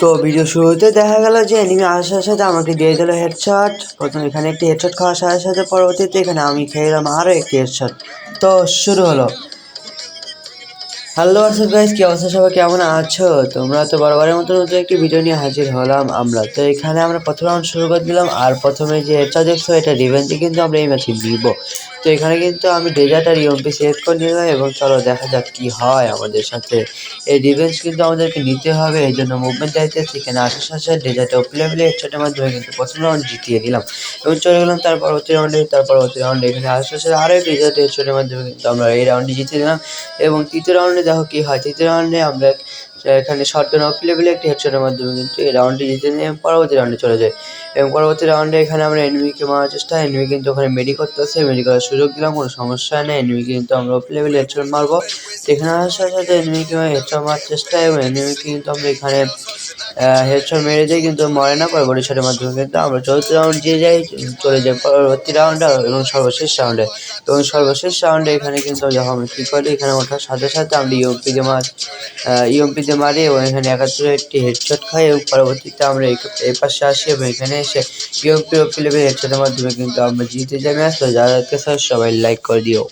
তো ভিডিও শুরুতে দেখা গেল যে এনিমি আসার সাথে আমাকে দিয়ে দিল হেডশট প্রথম এখানে একটি হেডশট খাওয়ার সাথে সাথে পরবর্তীতে এখানে আমি খেয়ে দিলাম আরও একটি হেডশট তো শুরু হলো। হ্যালো আসল গাইস কি অবস্থা? সবাই কেমন আছো? তোমরা তো বরাবরের মতো নতুন একটি ভিডিও নিয়ে হাজির হলাম আমরা। তো এখানে আমরা প্রথম রাউন্ড শুরু করে দিলাম, আর প্রথমে যে হেডশট দেখছ, এটা রিভেঞ্জে কিন্তু আমরা এই ম্যাচে নিব। তো এখানে কিন্তু আমি ডেজার্ট আর ইউএমপি সিলেক্ট করে নিলাম এবং চলো দেখা যাক কি হয় আমাদের সাথে। এই রিভেঞ্জ কিন্তু আমাদেরকে নিতে হবে, এই জন্য মুভমেন্ট চাইতে সেখানে আসার সাথে সাথে ডেজার্টে প্লে হেডশটের মাধ্যমে কিন্তু প্রথম রাউন্ড জিতিয়ে দিলাম এবং চলে গেলাম তার পরবর্তী রাউন্ডে তার পরবর্তী রাউন্ডে এখানে আসার সাথে আরও ডেজার্ট হেডশটের মাধ্যমে কিন্তু আমরা এই রাউন্ডে জিতে দিলাম এবং তৃতীয় রাউন্ডে দেখো কি হয়, তৃতীয় রাউন্ডে আমরা এখানে শর্টগান অফ লেভেলে একটি হেডশটের মাধ্যমে কিন্তু এই রাউন্ডটি জিতে নিয়ে পরবর্তী রাউন্ডে চলে যায়। এবং পরবর্তী রাউন্ডে এখানে আমরা এনিমিকে মারার চেষ্টা এনিমি কিন্তু ওখানে মেডি করতেছে মেডি করার সুযোগ দিলাম, কোনো সমস্যা নেই এনিমি কিন্তু আমরা অফ লেভেলে হেডশট মারবো। এখানে আসার সাথে এনিমিকে হেডশট মারার চেষ্টা এবং এনিমি কিন্তু আমরা এখানে হেডশট মেরে যাই কিন্তু মরে না। পরবর্তী শটের মাধ্যমে কিন্তু আমরা চতুর্থ রাউন্ড যে যাই, চলে যাই পরবর্তী রাউন্ডে এবং সর্বশেষ রাউন্ডে এবং সর্বশেষ রাউন্ডে এখানে কিন্তু যখন আমরা কী করি, এখানে ওঠার সাথে সাথে আমরা ইউএমপি দিয়ে মার ইউএমপিতে মারি এবং এখানে একাত্তর একটি হেডশট খাই এবং পরবর্তীতে আমরা এই- পাশে আসি এবং এখানে এসে ইউএমপি ওপি লেভেল হেডশটের মাধ্যমে কিন্তু আমরা জিতে যাই ম্যাচ তো যাদেরকে সবাই লাইক করে দিও।